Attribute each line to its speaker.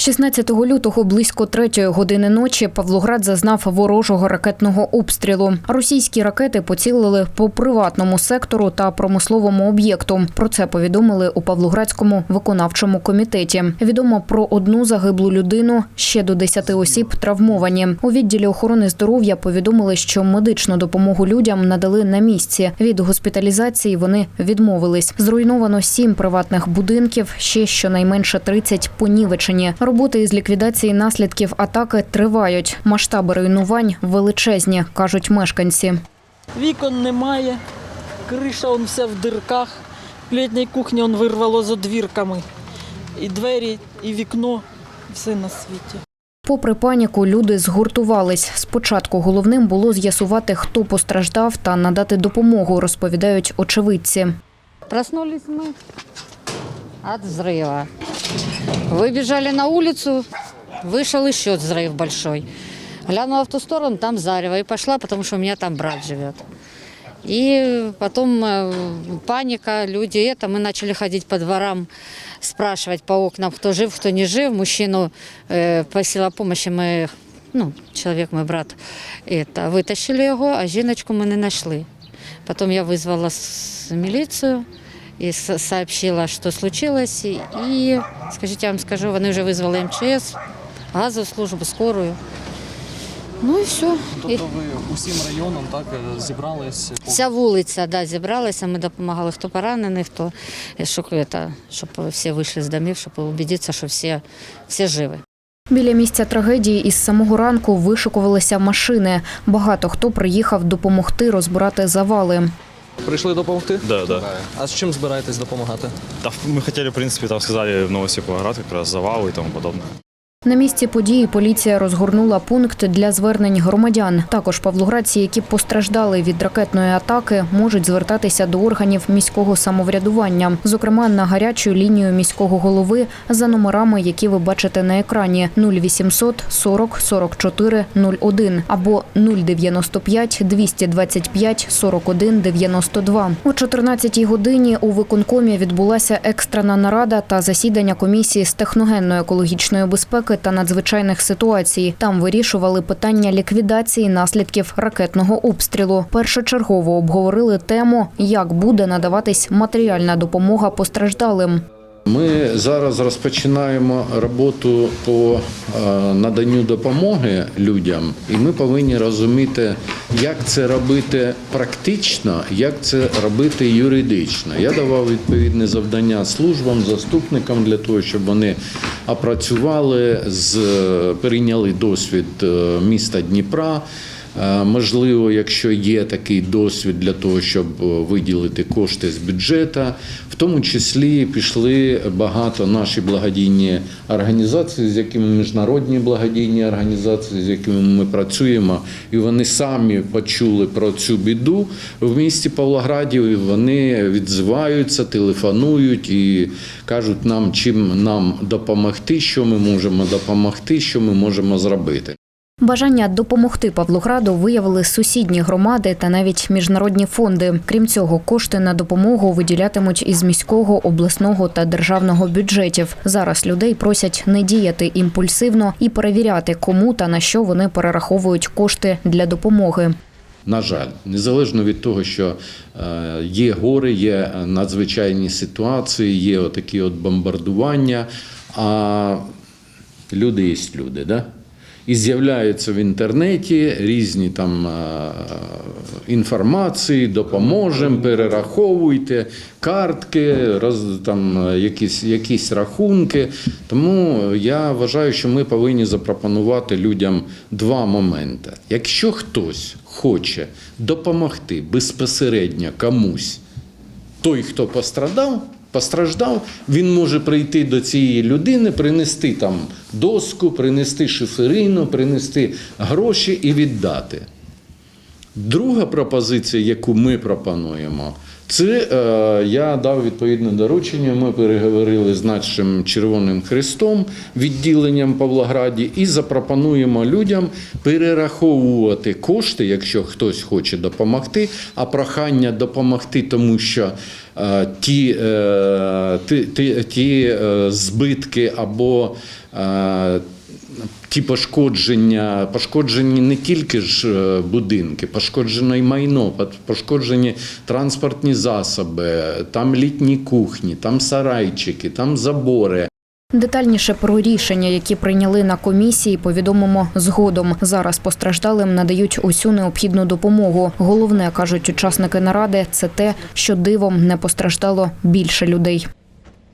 Speaker 1: 16 лютого близько третьої години ночі Павлоград зазнав ворожого ракетного обстрілу. Російські ракети поцілили по приватному сектору та промисловому об'єкту. Про це повідомили у Павлоградському виконавчому комітеті. Відомо про одну загиблу людину, ще до 10 осіб травмовані. У відділі охорони здоров'я повідомили, що медичну допомогу людям надали на місці. Від госпіталізації вони відмовились. Зруйновано сім приватних будинків, ще щонайменше 30 понівечені. Роботи із ліквідації наслідків атаки тривають. Масштаби руйнувань величезні, кажуть мешканці.
Speaker 2: Вікон немає, криша он вся в дирках, в літній кухні он вирвало з одвірками. І двері, і вікно, все на світі.
Speaker 1: Попри паніку, люди згуртувались. Спочатку головним було з'ясувати, хто постраждав та надати допомогу, розповідають очевидці.
Speaker 3: Проснулись мы от взрыва. Выбежали на улицу, вышел еще взрыв большой. Глянула в ту сторону, там зарево, и пошла, потому что у меня там брат живет. И потом э, паника, люди это, мы начали ходить по дворам, спрашивать по окнам, кто жив, кто не жив. Мужчину э, просила помощи, мы, ну, человек, мой брат, это, вытащили его, а жіночку мы не нашли. Потом я вызвала с- милицию и с- сообщила, что случилось. И, и, скажите, я вам скажу, вони вже визвали МЧС, газову службу, скорую. Ну і все.
Speaker 4: Тобто ви усім районом так е, зібрались?
Speaker 3: вся вулиця да, зібралася, ми допомагали, хто поранений, хто щоб, это, щоб всі вийшли з домів, щоб убедитися, що всі, всі живі.
Speaker 1: Біля місця трагедії із самого ранку вишикувалися машини. Багато хто приїхав допомогти розбирати завали.
Speaker 4: Прийшли допомогти?
Speaker 5: Да, да.
Speaker 4: А з чим збираєтесь допомагати?
Speaker 5: Да, мы хотели, в принципе, там сказали в новості Павлоград, как раз завалы и тому подобное.
Speaker 1: На місці події поліція розгорнула пункт для звернень громадян. Також павлоградці, які постраждали від ракетної атаки, можуть звертатися до органів міського самоврядування, зокрема на гарячу лінію міського голови за номерами, які ви бачите на екрані 0800 40 44 01 або 095 225 41 92. О 14 годині у виконкомі відбулася екстрена нарада та засідання комісії з техногенно-екологічної безпеки та надзвичайних ситуацій. Там вирішували питання ліквідації наслідків ракетного обстрілу. Першочергово обговорили тему, як буде надаватись матеріальна допомога постраждалим.
Speaker 6: Ми зараз розпочинаємо роботу по е, наданню допомоги людям, і ми повинні розуміти, як це робити практично, як це робити юридично. Я давав відповідне завдання службам, заступникам для того, щоб вони опрацювали, з, перейняли досвід е, міста Дніпра. Можливо, якщо є такий досвід для того, щоб е, виділити кошти з бюджету, в тому числі пішли багато наші благодійні організації, з якими міжнародні благодійні організації, з якими ми працюємо, і вони самі почули про цю біду в місті Павлограді. і Вони відзиваються, телефонують і кажуть нам, чим нам допомогти, що ми можемо допомогти, що ми можемо зробити.
Speaker 1: Бажання допомогти Павлограду виявили сусідні громади та навіть міжнародні фонди. Крім цього, кошти на допомогу виділятимуть із міського, обласного та державного бюджетів. Зараз людей просять не діяти імпульсивно і перевіряти, кому та на що вони перераховують кошти для допомоги.
Speaker 6: На жаль, незалежно від того, що е, є гори, є надзвичайні ситуації, є отакі от бомбардування, а люди є люди, да? І з'являються в інтернеті різні там інформації, допоможемо, перераховуйте картки, роз, там, якісь, якісь рахунки. Тому я вважаю, що ми повинні запропонувати людям два моменти. Якщо хтось хоче допомогти безпосередньо комусь, той, хто пострадав, постраждав, він може прийти до цієї людини, принести там доску, принести шиферину, принести гроші і віддати. Друга пропозиція, яку ми пропонуємо, це е, я дав відповідне доручення. Ми переговорили з нашим Червоним Хрестом, відділенням Павлограді, і запропонуємо людям перераховувати кошти, якщо хтось хоче допомогти. А прохання допомогти, тому що е, ті, е, ті, ті, е, збитки або е, ті пошкодження, пошкоджені не тільки ж е, будинки, пошкоджено й майно, пошкоджені транспортні засоби, там літні кухні, там сарайчики, там забори.
Speaker 1: Детальніше про рішення, які прийняли на комісії, повідомимо згодом. Зараз постраждалим надають усю необхідну допомогу. Головне кажуть учасники наради, це те, що дивом не постраждало більше людей.